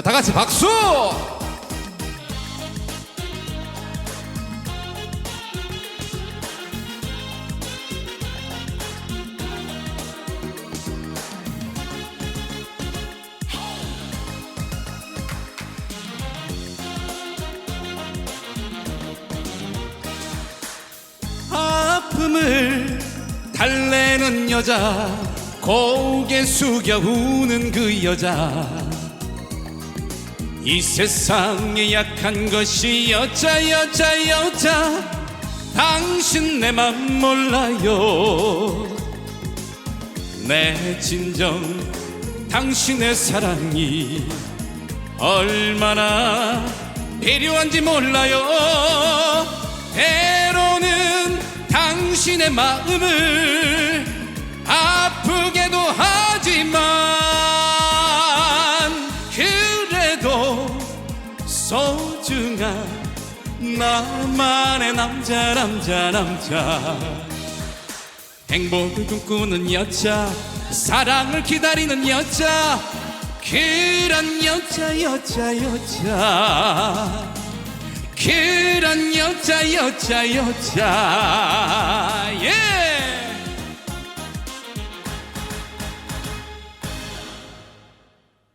자, 다 같이 박수! 달래는 여자 고개 숙여 우는 그 여자 이 세상에 약한 것이 여자 여자 여자. 당신 내 맘 몰라요. 내 진정 당신의 사랑이 얼마나 필요한지 몰라요. 때로는 당신의 마음을 아 소중한 나만의 남자 남자 남자. 행복을 꿈꾸는 여자 사랑을 기다리는 여자 그런 여자 여자 여자. 그런 여자 여자 여자. 예